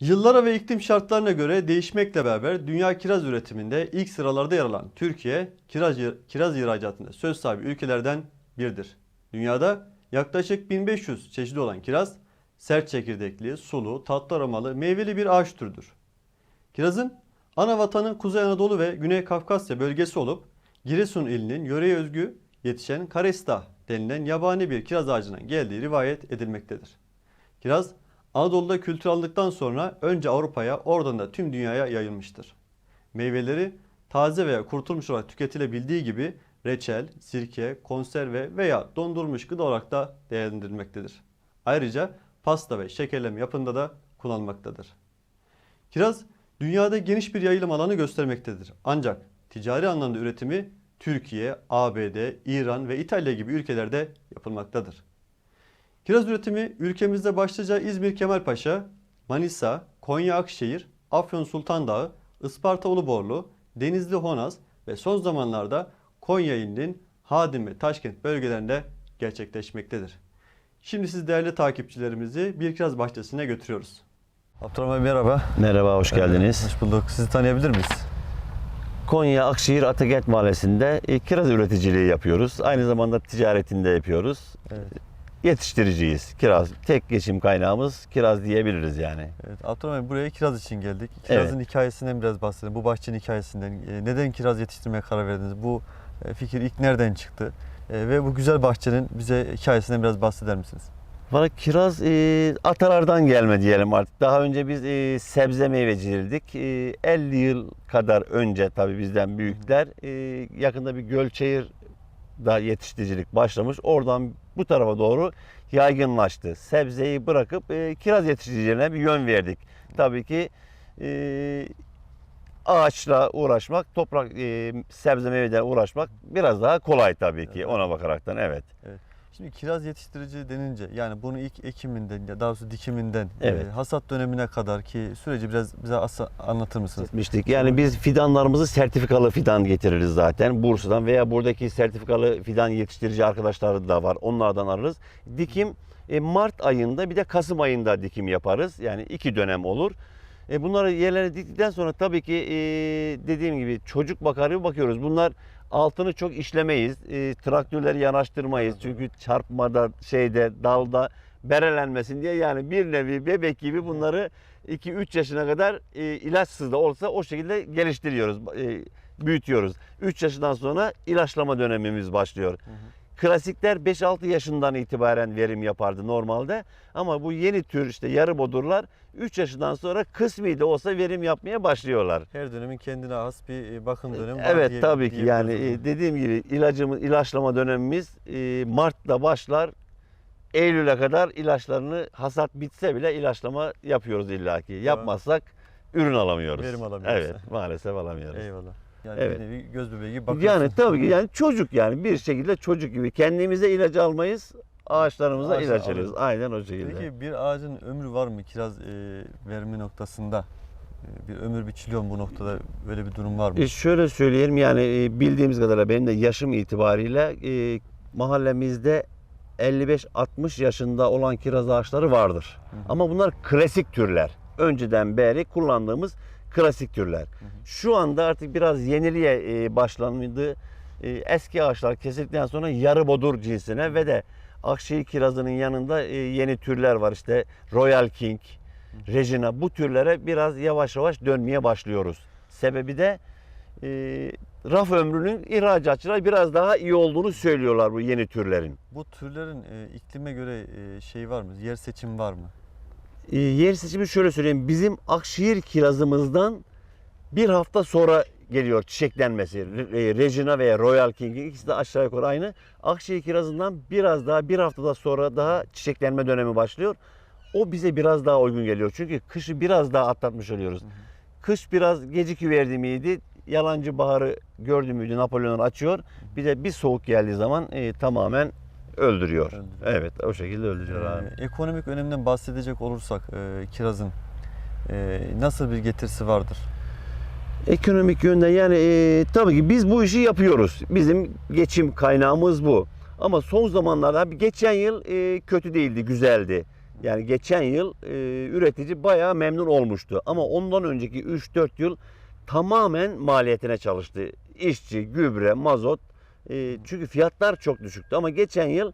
Yıllara ve iklim şartlarına göre değişmekle beraber dünya kiraz üretiminde ilk sıralarda yer alan Türkiye, kiraz, kiraz ihracatında söz sahibi ülkelerden biridir. Dünyada yaklaşık 1500 çeşidi olan kiraz, sert çekirdekli, sulu, tatlı aromalı, meyveli bir ağaç türüdür. Kirazın ana vatanı Kuzey Anadolu ve Güney Kafkasya bölgesi olup Giresun ilinin yöreye özgü yetişen Karesta denilen yabani bir kiraz ağacından geldiği rivayet edilmektedir. Kiraz Anadolu'da kültür aldıktan sonra önce Avrupa'ya oradan da tüm dünyaya yayılmıştır. Meyveleri taze veya kurutulmuş olarak tüketilebildiği gibi reçel, sirke, konserve veya dondurulmuş gıda olarak da değerlendirilmektedir. Ayrıca pasta ve şekerleme yapında da kullanılmaktadır. Kiraz dünyada geniş bir yayılım alanı göstermektedir. Ancak ticari anlamda üretimi Türkiye, ABD, İran ve İtalya gibi ülkelerde yapılmaktadır. Kiraz üretimi ülkemizde başlıca İzmir Kemalpaşa, Manisa, Konya Akşehir, Afyon Sultan Dağı, Isparta Uluborlu, Denizli Honaz ve son zamanlarda Konya ilinin Hadim ve Taşkent bölgelerinde gerçekleşmektedir. Şimdi siz değerli takipçilerimizi bir kiraz bahçesine götürüyoruz. Abdurrahman Bey merhaba. Merhaba, hoş geldiniz. Hoş bulduk. Sizi tanıyabilir miyiz? Konya Akşehir Atakent Mahallesi'nde e, kiraz üreticiliği yapıyoruz. Aynı zamanda ticaretinde yapıyoruz. Evet. Yetiştiriciyiz. Kiraz, tek geçim kaynağımız kiraz diyebiliriz yani. Evet, Abdurrahman Bey buraya kiraz için geldik. Kirazın hikayesinden biraz bahsedelim. Bu bahçenin hikayesinden. E, Neden kiraz yetiştirmeye karar verdiniz? Bu e, fikir ilk nereden çıktı? E, Ve bu güzel bahçenin bize hikayesinden biraz bahseder misiniz? Valla kiraz e, atalardan gelme diyelim artık. Daha önce biz e, sebze meyveciydik. E, 50 yıl kadar önce tabii bizden büyükler e, yakında bir Gölçehir da yetiştiricilik başlamış. Oradan bu tarafa doğru yaygınlaştı. Sebzeyi bırakıp e, kiraz yetiştiricilerine bir yön verdik. Tabii ki e, ağaçla uğraşmak, toprak e, sebze meyvelerle uğraşmak biraz daha kolay tabii ki Evet. ona bakaraktan evet. Şimdi kiraz yetiştirici denince yani bunu ilk ekiminden ya daha doğrusu dikiminden Evet. e, hasat dönemine kadar ki süreci biraz bize anlatır mısınız? Gitmiştik. Yani biz fidanlarımızı sertifikalı fidan getiririz zaten Bursa'dan veya buradaki sertifikalı fidan yetiştirici arkadaşları da var. Onlardan alırız. Dikim e, Mart ayında bir de Kasım ayında dikim yaparız. Yani iki dönem olur. E, bunları yerlere diktikten sonra tabii ki e, dediğim gibi çocuk bakar gibi bakıyoruz. Bunlar altını çok işlemeyiz. E, traktörleri yanaştırmayız. Çünkü çarpmada şeyde dalda berelenmesin diye yani bir nevi bebek gibi bunları 2-3 yaşına kadar e, ilaçsız da olsa o şekilde geliştiriyoruz, e, büyütüyoruz. 3 yaşından sonra ilaçlama dönemimiz başlıyor. Klasikler 5-6 yaşından itibaren verim yapardı normalde. Ama bu yeni tür işte yarı bodurlar 3 yaşından sonra kısmi de olsa verim yapmaya başlıyorlar. Her dönemin kendine has bir e, bakım dönemi var Evet diye- tabii ki yani e, dediğim gibi ilacımız ilaçlama dönemimiz e, Mart'ta başlar. Eylül'e kadar ilaçlarını hasat bitse bile ilaçlama yapıyoruz illaki. Yapmazsak ürün alamıyoruz. Verim alamıyoruz. Evet maalesef alamıyoruz. Eyvallah. Yani Evet. bir nevi göz bebeği gibi bakıyorsun. Yani tabii ki yani çocuk yani bir şekilde çocuk gibi kendimize ilaç almayız ağaçlarımıza Ağaçlar ilaç alıyoruz. Aynen o şekilde. Peki bir ağacın ömrü var mı kiraz e, verimi noktasında? E, bir ömür biçiliyor mu bu noktada? Böyle bir durum var mı? E şöyle söyleyelim yani e, bildiğimiz kadarıyla benim de yaşım itibariyle e, mahallemizde 55-60 yaşında olan kiraz ağaçları vardır. Hı hı. Ama bunlar klasik türler. Önceden beri kullandığımız klasik türler. Şu anda artık biraz yeniliğe e, başlandı. E, eski ağaçlar kesildikten sonra yarı bodur cinsine ve de Akşehir kirazının yanında e, yeni türler var işte Royal King, Regina bu türlere biraz yavaş yavaş dönmeye başlıyoruz. Sebebi de e, raf ömrünün ihracatçılar biraz daha iyi olduğunu söylüyorlar bu yeni türlerin. Bu türlerin e, iklime göre e, şey var mı? Yer seçimi var mı? E, yer seçimi şöyle söyleyeyim. Bizim Akşehir kirazımızdan bir hafta sonra geliyor çiçeklenmesi. Re- e, Regina veya Royal King'in ikisi de aşağı yukarı aynı. Akşehir kirazından biraz daha bir haftada sonra daha çiçeklenme dönemi başlıyor. O bize biraz daha uygun geliyor. Çünkü kışı biraz daha atlatmış oluyoruz. Kış biraz gecikiverdi miydi? Yalancı baharı gördü müydü Napolyon'un açıyor. Bir de bir soğuk geldiği zaman e, tamamen öldürüyor. Öldürüyor. Evet o şekilde öldürüyor abi. E, ekonomik öneminden bahsedecek olursak e, kirazın e, nasıl bir getirisi vardır? Ekonomik yönden yani e, tabii ki biz bu işi yapıyoruz. Bizim geçim kaynağımız bu. Ama son zamanlarda abi geçen yıl e, kötü değildi, güzeldi. Yani geçen yıl e, üretici bayağı memnun olmuştu. Ama ondan önceki 3-4 yıl tamamen maliyetine çalıştı. İşçi, gübre, mazot. E, çünkü fiyatlar çok düşüktü. Ama geçen yıl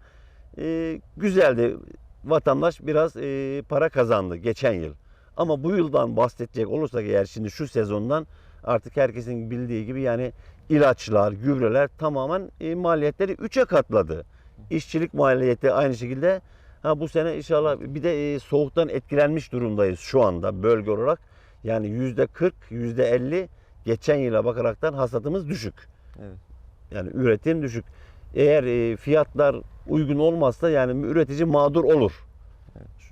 e, güzeldi. Vatandaş biraz e, para kazandı geçen yıl. Ama bu yıldan bahsedecek olursak eğer şimdi şu sezondan artık herkesin bildiği gibi yani ilaçlar, gübreler tamamen e, maliyetleri 3'e katladı. İşçilik maliyeti aynı şekilde. Ha bu sene inşallah bir de e, soğuktan etkilenmiş durumdayız şu anda bölge olarak. Yani yüzde 40, yüzde 50 geçen yıla bakaraktan hasatımız düşük. Evet. Yani üretim düşük. Eğer e, fiyatlar uygun olmazsa yani üretici mağdur olur.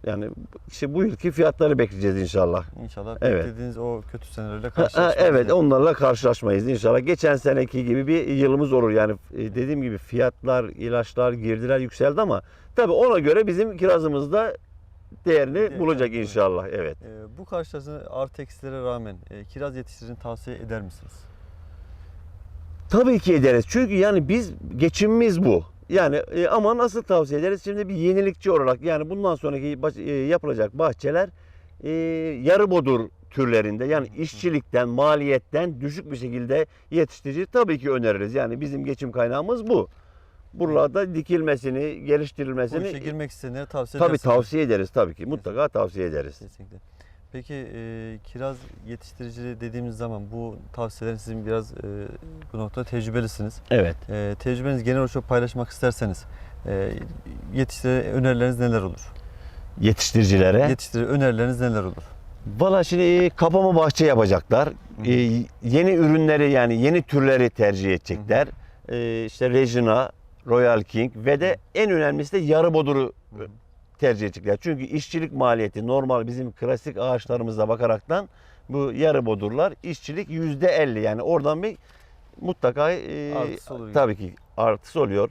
Yani işte bu yılki fiyatları bekleyeceğiz inşallah. İnşallah Evet. beklediğiniz o kötü senelerle karşılaşmayız. ha, evet onlarla karşılaşmayız inşallah. Geçen seneki gibi bir yılımız olur. Yani e, dediğim gibi fiyatlar, ilaçlar, girdiler yükseldi ama tabii ona göre bizim kirazımız da değerini Değer- bulacak inşallah. Evet. Ee, bu karşılaştığınız artı eksilere rağmen e, kiraz yetiştiricini tavsiye eder misiniz? Tabii ki ederiz. Çünkü yani biz geçimimiz bu. Yani e, ama nasıl tavsiye ederiz? Şimdi bir yenilikçi olarak yani bundan sonraki baş- e, yapılacak bahçeler e, yarı bodur türlerinde yani işçilikten, maliyetten düşük bir şekilde yetiştirici tabii ki öneririz. Yani bizim geçim kaynağımız bu. Buralarda dikilmesini, Bu geliştirilmesini işe girmek isteyenlere tavsiye tabii edersiniz. tavsiye ederiz tabii ki. Mutlaka tavsiye ederiz. Kesinlikle. Peki e, kiraz yetiştiriciliği dediğimiz zaman bu tavsiyelerin sizin biraz e, bu noktada tecrübelisiniz. Evet. E, tecrübenizi genel olarak paylaşmak isterseniz e, yetiştirici önerileriniz neler olur? Yetiştiricilere Yetiştirici önerileriniz neler olur? Valla şimdi kapama bahçe yapacaklar. hı. E, yeni ürünleri yani yeni türleri tercih edecekler. E, işte Regina, Royal King ve de en önemlisi de yarı boduru Hı hı. Tercih edecekler. Çünkü işçilik maliyeti normal bizim klasik ağaçlarımıza bakaraktan bu yarı bodurlar işçilik yüzde elli yani oradan bir mutlaka e, Artısı olur. tabii ki artısı oluyor.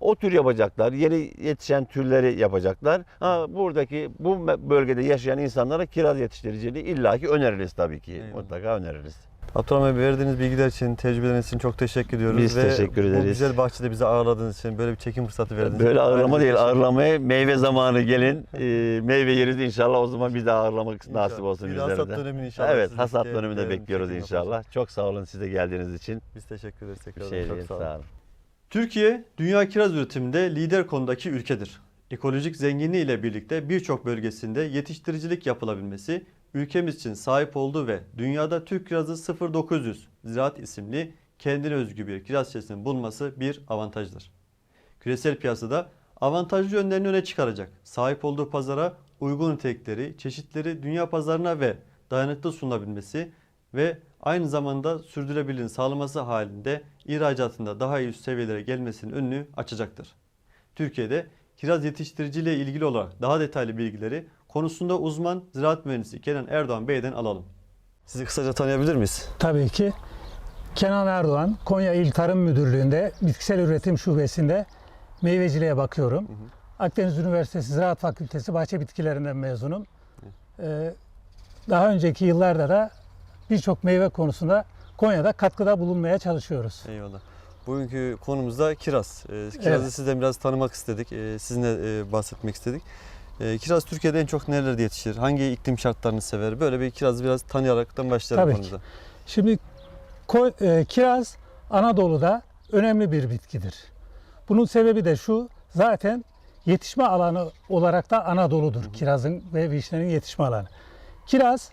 O tür yapacaklar. Yeni yetişen türleri yapacaklar. Ha, buradaki bu bölgede yaşayan insanlara kiraz yetiştiriciliği illaki öneririz tabii ki. Eyvallah. Mutlaka öneririz. Abdurrahman Bey verdiğiniz bilgiler için, tecrübeleriniz için çok teşekkür ediyoruz. Biz Ve teşekkür Bu ederiz. güzel bahçede bizi ağırladığınız için, böyle bir çekim fırsatı verdiğiniz için. Böyle ağırlama ayrıca değil, ağırlamaya meyve zamanı gelin. Ee, meyve yeriz inşallah o zaman bir daha ağırlamak İnşallah. nasip olsun Bir de bizlere hasat de. dönemi inşallah. Evet, siz hasat de döneminde bekliyoruz inşallah. yaparsınız. Çok sağ olun siz de geldiğiniz için. Biz teşekkür ederiz tekrar. şey çok sağ olun. sağ olun. Türkiye, dünya kiraz üretiminde lider konudaki ülkedir. Ekolojik zenginliği ile birlikte birçok bölgesinde yetiştiricilik yapılabilmesi, ülkemiz için sahip olduğu ve dünyada Türk kirazı 0900 Ziraat isimli kendine özgü bir kiraz çeşidinin bulunması bir avantajdır. Küresel piyasada avantajlı yönlerini öne çıkaracak, sahip olduğu pazara uygun nitelikleri, çeşitleri dünya pazarına ve dayanıklı sunulabilmesi ve aynı zamanda sürdürülebilirliğini sağlaması halinde ihracatında daha iyi üst seviyelere gelmesinin önünü açacaktır. Türkiye'de kiraz yetiştiriciliği ile ilgili olarak daha detaylı bilgileri konusunda uzman ziraat mühendisi Kenan Erdoğan Bey'den alalım. Sizi kısaca tanıyabilir miyiz? Tabii ki. Kenan Erdoğan, Konya İl Tarım Müdürlüğü'nde Bitkisel Üretim Şubesi'nde meyveciliğe bakıyorum. Akdeniz Üniversitesi Ziraat Fakültesi Bahçe Bitkilerinden mezunum. Ee, daha önceki yıllarda da birçok meyve konusunda Konya'da katkıda bulunmaya çalışıyoruz. Eyvallah. Bugünkü konumuzda kiraz. Ee, kirazı Evet. sizden biraz tanımak istedik. Ee, sizinle e, bahsetmek istedik. Ee, kiraz Türkiye'de en çok nerelerde yetişir? Hangi iklim şartlarını sever? Böyle bir kirazı biraz tanıyaraktan başlayalım Tabii ki. konumuza. Şimdi ko- e, kiraz Anadolu'da önemli bir bitkidir. Bunun sebebi de şu, zaten yetişme alanı olarak da Anadolu'dur kirazın ve vişnenin yetişme alanı. Kiraz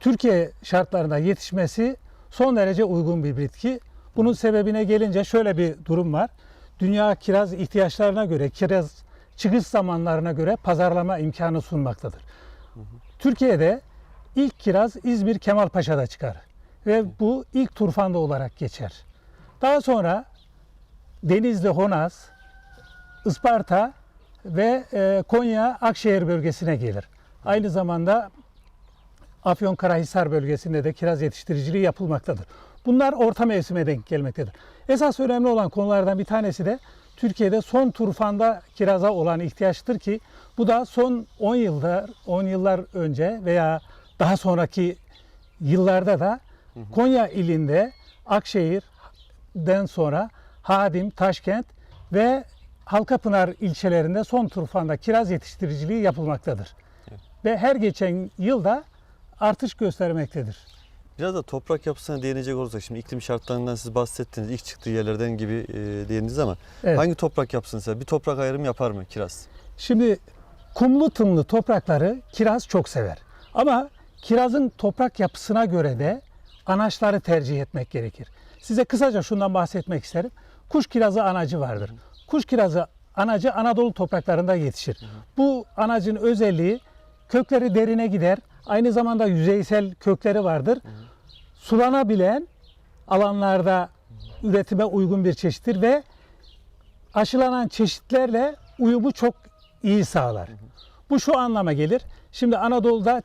Türkiye şartlarında yetişmesi son derece uygun bir bitki. Bunun sebebine gelince şöyle bir durum var. Dünya kiraz ihtiyaçlarına göre, kiraz çıkış zamanlarına göre pazarlama imkanı sunmaktadır. Türkiye'de ilk kiraz İzmir Kemalpaşa'da çıkar ve bu ilk turfanda olarak geçer. Daha sonra Denizli, Honaz, Isparta ve e, Konya Akşehir bölgesine gelir. Aynı zamanda Afyonkarahisar bölgesinde de kiraz yetiştiriciliği yapılmaktadır. Bunlar orta mevsime denk gelmektedir. Esas önemli olan konulardan bir tanesi de Türkiye'de son turfanda kiraza olan ihtiyaçtır ki bu da son 10 yılda 10 yıllar önce veya daha sonraki yıllarda da Konya ilinde Akşehir'den sonra Hadim, Taşkent ve Halkapınar ilçelerinde son turfanda kiraz yetiştiriciliği yapılmaktadır. Ve her geçen yılda artış göstermektedir. Biraz da toprak yapısına değinecek olursak şimdi iklim şartlarından siz bahsettiniz. ilk çıktığı yerlerden gibi e, değindiniz ama Evet. hangi toprak yapısını sever? Bir toprak ayrımı yapar mı kiraz? Şimdi kumlu tımlı toprakları kiraz çok sever. Ama kirazın toprak yapısına göre de anaçları tercih etmek gerekir. Size kısaca şundan bahsetmek isterim. Kuş kirazı anacı vardır. Kuş kirazı anacı Anadolu topraklarında yetişir. Bu anacın özelliği kökleri derine gider. Aynı zamanda yüzeysel kökleri vardır. Sulanabilen alanlarda üretime uygun bir çeşittir ve aşılanan çeşitlerle uyumu çok iyi sağlar. Bu şu anlama gelir. Şimdi Anadolu'da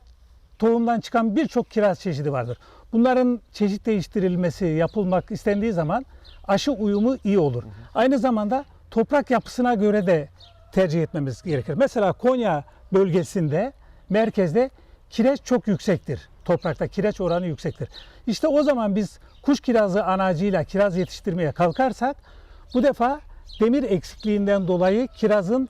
tohumdan çıkan birçok kiraz çeşidi vardır. Bunların çeşit değiştirilmesi yapılmak istendiği zaman aşı uyumu iyi olur. Aynı zamanda toprak yapısına göre de tercih etmemiz gerekir. Mesela Konya bölgesinde merkezde kireç çok yüksektir. Toprakta kireç oranı yüksektir. İşte o zaman biz kuş kirazı anacıyla kiraz yetiştirmeye kalkarsak bu defa demir eksikliğinden dolayı kirazın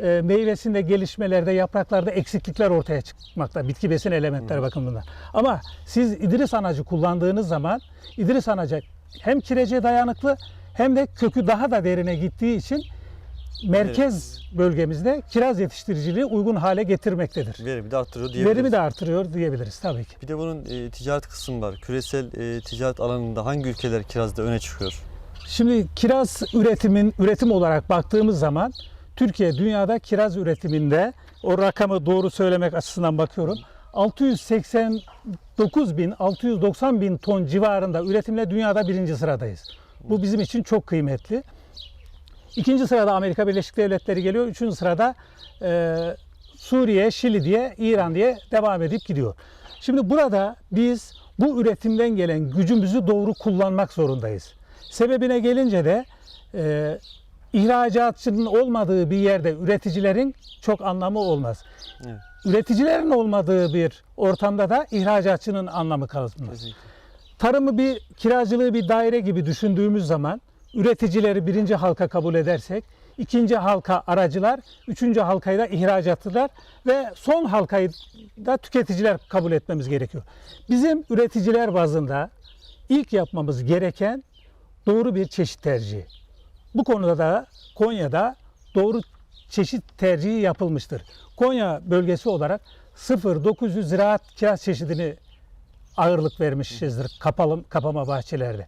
e, meyvesinde gelişmelerde, yapraklarda eksiklikler ortaya çıkmakta bitki besin elementleri bakımından. Ama siz İdris anacı kullandığınız zaman İdris anacı hem kirece dayanıklı hem de kökü daha da derine gittiği için merkez bölgemizde kiraz yetiştiriciliği uygun hale getirmektedir. Verimi de arttırıyor diyebiliriz. Verimi de artırıyor diyebiliriz tabii ki. Bir de bunun e, ticaret kısmı var. Küresel e, ticaret alanında hangi ülkeler kirazda öne çıkıyor? Şimdi kiraz üretimin üretim olarak baktığımız zaman Türkiye dünyada kiraz üretiminde o rakamı doğru söylemek açısından bakıyorum. 689 bin, 690 bin ton civarında üretimle dünyada birinci sıradayız. Bu bizim için çok kıymetli. İkinci sırada Amerika Birleşik Devletleri geliyor. Üçüncü sırada e, Suriye, Şili diye, İran diye devam edip gidiyor. Şimdi burada biz bu üretimden gelen gücümüzü doğru kullanmak zorundayız. Sebebine gelince de e, ihracatçının olmadığı bir yerde üreticilerin çok anlamı olmaz. Evet. Üreticilerin olmadığı bir ortamda da ihracatçının anlamı kalmaz. Kesinlikle. Tarımı bir kiracılığı bir daire gibi düşündüğümüz zaman üreticileri birinci halka kabul edersek, ikinci halka aracılar, üçüncü halkayı da ihracatçılar ve son halkayı da tüketiciler kabul etmemiz gerekiyor. Bizim üreticiler bazında ilk yapmamız gereken doğru bir çeşit tercihi. Bu konuda da Konya'da doğru çeşit tercihi yapılmıştır. Konya bölgesi olarak 0900 ziraat kiraz çeşidini ağırlık vermişizdir kapalı, kapama bahçelerde.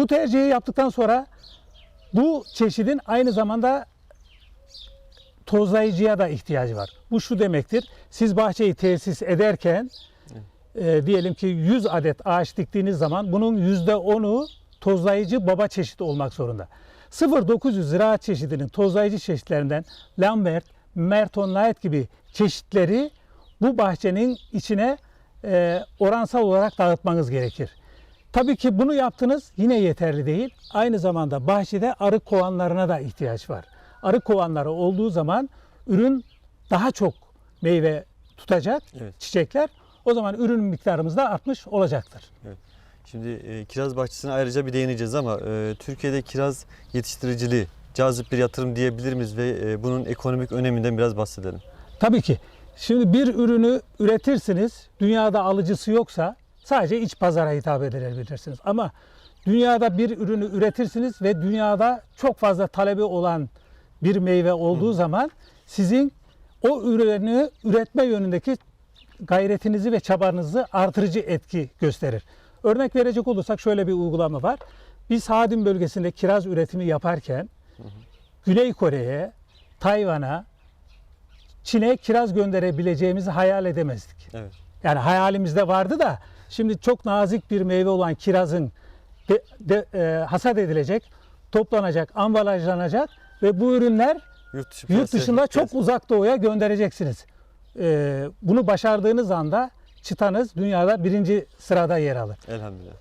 Bu tercihi yaptıktan sonra bu çeşidin aynı zamanda tozlayıcıya da ihtiyacı var. Bu şu demektir. Siz bahçeyi tesis ederken e, diyelim ki 100 adet ağaç diktiğiniz zaman bunun %10'u tozlayıcı baba çeşidi olmak zorunda. 0900 ziraat çeşidinin tozlayıcı çeşitlerinden Lambert, Merton Light gibi çeşitleri bu bahçenin içine e, oransal olarak dağıtmanız gerekir. Tabii ki bunu yaptınız yine yeterli değil. Aynı zamanda bahçede arı kovanlarına da ihtiyaç var. Arı kovanları olduğu zaman ürün daha çok meyve tutacak, Evet. çiçekler. O zaman ürün miktarımız da artmış olacaktır. Şimdi e, kiraz bahçesine ayrıca bir değineceğiz ama e, Türkiye'de kiraz yetiştiriciliği cazip bir yatırım diyebilir miyiz ve e, bunun ekonomik öneminden biraz bahsedelim. Tabii ki. Şimdi bir ürünü üretirsiniz, dünyada alıcısı yoksa sadece iç pazara hitap edebilirsiniz. Ama dünyada bir ürünü üretirsiniz ve dünyada çok fazla talebi olan bir meyve olduğu zaman sizin o ürünü üretme yönündeki gayretinizi ve çabanızı artırıcı etki gösterir. Örnek verecek olursak şöyle bir uygulama var. Biz Hadim bölgesinde kiraz üretimi yaparken Güney Kore'ye, Tayvan'a, Çin'e kiraz gönderebileceğimizi hayal edemezdik. Evet. Yani hayalimizde vardı da şimdi çok nazik bir meyve olan kirazın de, de- e, hasat edilecek, toplanacak, ambalajlanacak ve bu ürünler Yurt, dışı yurt dışında çok uzak doğuya göndereceksiniz. E, bunu başardığınız anda çıtanız dünyada birinci sırada yer alır. Elhamdülillah.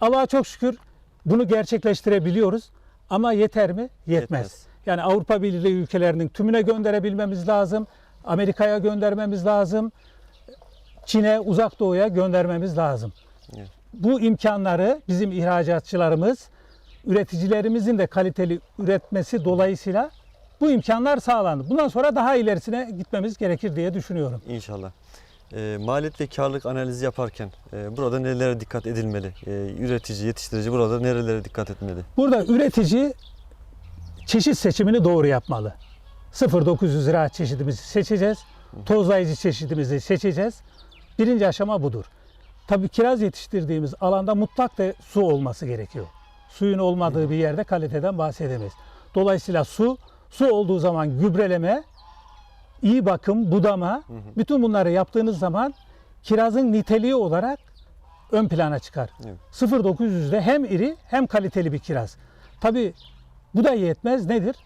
Allah'a çok şükür bunu gerçekleştirebiliyoruz ama yeter mi? Yetmez. Yetmez. Yani Avrupa Birliği ülkelerinin tümüne gönderebilmemiz lazım. Amerika'ya göndermemiz lazım. Çin'e, Uzak Doğu'ya göndermemiz lazım. Evet. Bu imkanları bizim ihracatçılarımız üreticilerimizin de kaliteli üretmesi dolayısıyla bu imkanlar sağlandı. Bundan sonra daha ilerisine gitmemiz gerekir diye düşünüyorum. İnşallah. E, maliyet ve karlılık analizi yaparken e, burada nelere dikkat edilmeli? E, üretici, yetiştirici burada nerelere dikkat etmeli? Burada üretici çeşit seçimini doğru yapmalı. 0900 lira çeşidimizi seçeceğiz. Tozlayıcı çeşidimizi seçeceğiz. Birinci aşama budur. Tabii kiraz yetiştirdiğimiz alanda mutlak da su olması gerekiyor. Suyun olmadığı bir yerde kaliteden bahsedemeyiz. Dolayısıyla su, su olduğu zaman gübreleme, iyi bakım, budama, bütün bunları yaptığınız zaman kirazın niteliği olarak ön plana çıkar. Evet. 0900'de hem iri hem kaliteli bir kiraz. Tabii bu da yetmez. Nedir?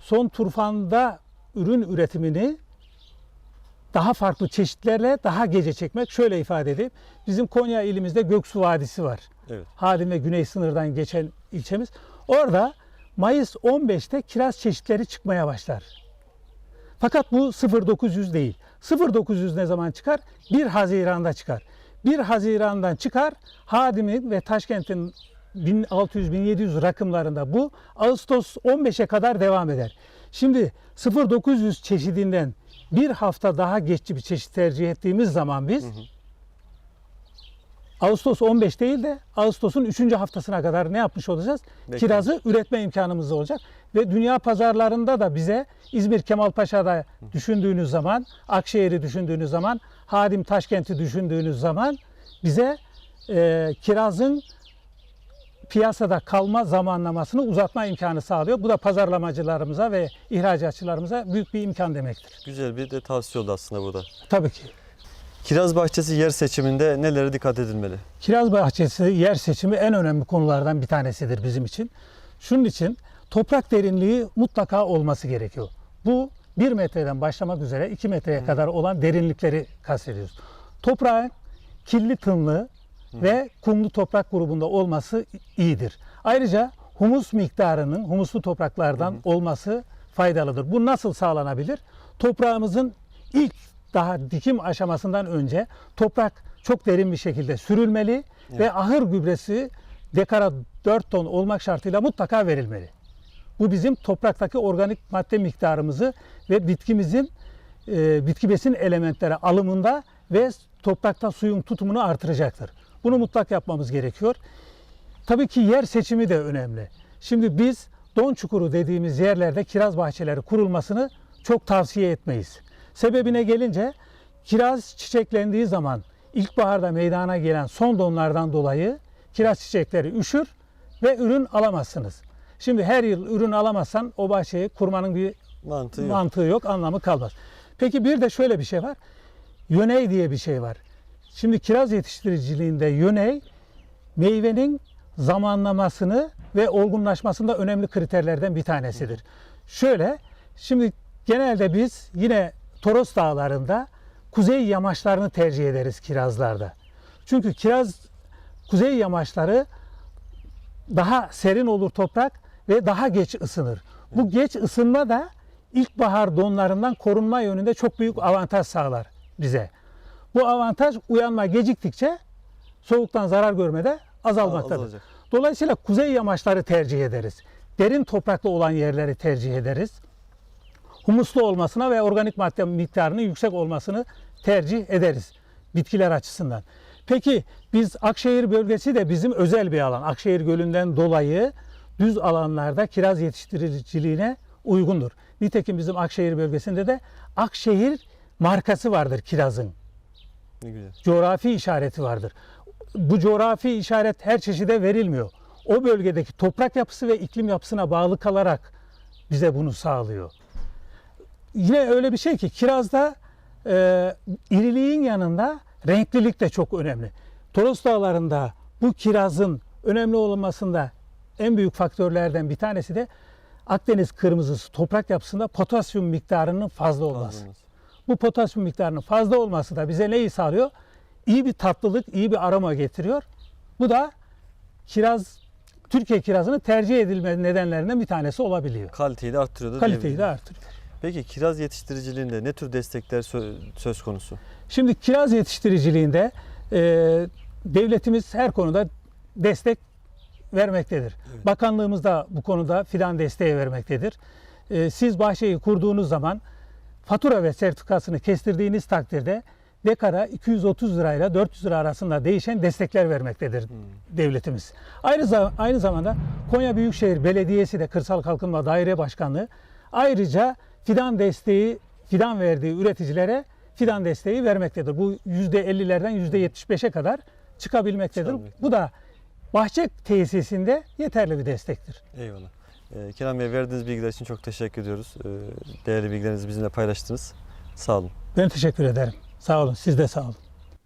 Son turfanda ürün üretimini daha farklı çeşitlerle daha gece çekmek. Şöyle ifade edeyim. Bizim Konya ilimizde Göksu Vadisi var. Evet. Halim ve güney sınırdan geçen ilçemiz. Orada Mayıs 15'te kiraz çeşitleri çıkmaya başlar. Fakat bu 0900 değil. 0900 ne zaman çıkar? 1 Haziran'da çıkar. 1 Haziran'dan çıkar. Hadim'in ve Taşkent'in 1600-1700 rakımlarında bu Ağustos 15'e kadar devam eder. Şimdi 0900 çeşidinden bir hafta daha geçici bir çeşit tercih ettiğimiz zaman biz Ağustos 15 değil de Ağustos'un 3. haftasına kadar ne yapmış olacağız? Beklemiş. Kirazı üretme imkanımız olacak. Ve dünya pazarlarında da bize İzmir Kemalpaşa'da düşündüğünüz zaman, Akşehir'i düşündüğünüz zaman, Hadim Taşkent'i düşündüğünüz zaman bize e, kirazın piyasada kalma zamanlamasını uzatma imkanı sağlıyor. Bu da pazarlamacılarımıza ve ihracatçılarımıza büyük bir imkan demektir. Güzel bir de tavsiye oldu aslında burada. Tabii ki. Kiraz bahçesi yer seçiminde nelere dikkat edilmeli? Kiraz bahçesi yer seçimi en önemli konulardan bir tanesidir bizim için. Şunun için toprak derinliği mutlaka olması gerekiyor. Bu 1 metreden başlamak üzere 2 metreye kadar olan derinlikleri kastediyoruz. Toprağın kirli ve kumlu toprak grubunda olması iyidir. Ayrıca humus miktarının humuslu topraklardan olması faydalıdır. Bu nasıl sağlanabilir? Toprağımızın ilk daha dikim aşamasından önce toprak çok derin bir şekilde sürülmeli ve ahır gübresi dekara 4 ton olmak şartıyla mutlaka verilmeli. Bu bizim topraktaki organik madde miktarımızı ve bitkimizin e, bitki besin elementleri alımında ve toprakta suyun tutumunu artıracaktır. Bunu mutlak yapmamız gerekiyor. Tabii ki yer seçimi de önemli. Şimdi biz don çukuru dediğimiz yerlerde kiraz bahçeleri kurulmasını çok tavsiye etmeyiz. Sebebine gelince kiraz çiçeklendiği zaman ilkbaharda meydana gelen son donlardan dolayı kiraz çiçekleri üşür ve ürün alamazsınız. Şimdi her yıl ürün alamazsan o bahçeyi kurmanın bir Mantığı yok. mantığı yok, anlamı kalmaz. Peki bir de şöyle bir şey var. Yöney diye bir şey var. Şimdi kiraz yetiştiriciliğinde yöney meyvenin zamanlamasını ve olgunlaşmasında önemli kriterlerden bir tanesidir. Şöyle, şimdi genelde biz yine Toros Dağları'nda kuzey yamaçlarını tercih ederiz kirazlarda. Çünkü kiraz kuzey yamaçları daha serin olur toprak ve daha geç ısınır. Bu geç ısınma da ilkbahar donlarından korunma yönünde çok büyük avantaj sağlar bize. Bu avantaj uyanma geciktikçe soğuktan zarar görmede azalmaktadır. Azalacak. Dolayısıyla kuzey yamaçları tercih ederiz. Derin topraklı olan yerleri tercih ederiz. Humuslu olmasına ve organik madde miktarının yüksek olmasını tercih ederiz bitkiler açısından. Peki biz Akşehir bölgesi de bizim özel bir alan. Akşehir Gölü'nden dolayı düz alanlarda kiraz yetiştiriciliğine uygundur. Nitekim bizim Akşehir bölgesinde de Akşehir markası vardır kirazın Ne güzel. coğrafi işareti vardır. Bu coğrafi işaret her çeşide verilmiyor. O bölgedeki toprak yapısı ve iklim yapısına bağlı kalarak bize bunu sağlıyor. Yine öyle bir şey ki kirazda e, iriliğin yanında renklilik de çok önemli. Toros Dağları'nda bu kirazın önemli olmasında en büyük faktörlerden bir tanesi de Akdeniz kırmızısı toprak yapısında potasyum miktarının fazla olması. Fazla olmaz. Bu potasyum miktarının fazla olması da bize neyi sağlıyor? İyi bir tatlılık, iyi bir aroma getiriyor. Bu da kiraz, Türkiye kirazının tercih edilme nedenlerinden bir tanesi olabiliyor. Kaliteyi de arttırıyordu. Kaliteyi de artırıyor. Peki kiraz yetiştiriciliğinde ne tür destekler sö- söz konusu? Şimdi kiraz yetiştiriciliğinde e, devletimiz her konuda destek vermektedir. Bakanlığımız da bu konuda fidan desteği vermektedir. Ee, siz bahçeyi kurduğunuz zaman fatura ve sertifikasını kestirdiğiniz takdirde dekara 230 lirayla 400 lira arasında değişen destekler vermektedir devletimiz. Aynı, aynı zamanda Konya Büyükşehir Belediyesi de Kırsal Kalkınma Daire Başkanlığı ayrıca fidan desteği, fidan verdiği üreticilere fidan desteği vermektedir. Bu %50'lerden %75'e kadar çıkabilmektedir. Çıkabilmektedir. Bu da bahçe tesisinde yeterli bir destektir. Eyvallah. Ee, Kenan Bey verdiğiniz bilgiler için çok teşekkür ediyoruz. Ee, değerli bilgilerinizi bizimle paylaştınız. Sağ olun. Ben teşekkür ederim. Sağ olun. Siz de sağ olun.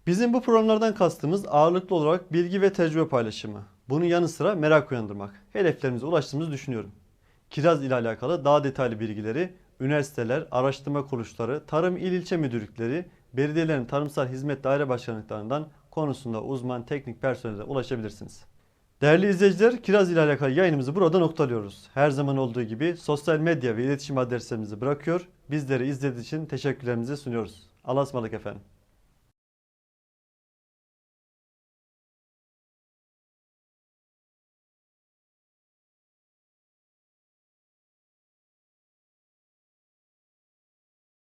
Bizim bu programlardan kastımız ağırlıklı olarak bilgi ve tecrübe paylaşımı. Bunun yanı sıra merak uyandırmak. Hedeflerimize ulaştığımızı düşünüyorum. Kiraz ile alakalı daha detaylı bilgileri üniversiteler, araştırma kuruluşları, tarım il ilçe müdürlükleri, belediyelerin tarımsal hizmet daire başkanlıklarından konusunda uzman teknik personele ulaşabilirsiniz. Değerli izleyiciler, kiraz ile alakalı yayınımızı burada noktalıyoruz. Her zaman olduğu gibi sosyal medya ve iletişim adreslerimizi bırakıyor. Bizleri izlediğiniz için teşekkürlerimizi sunuyoruz. Allah'a ısmarladık efendim.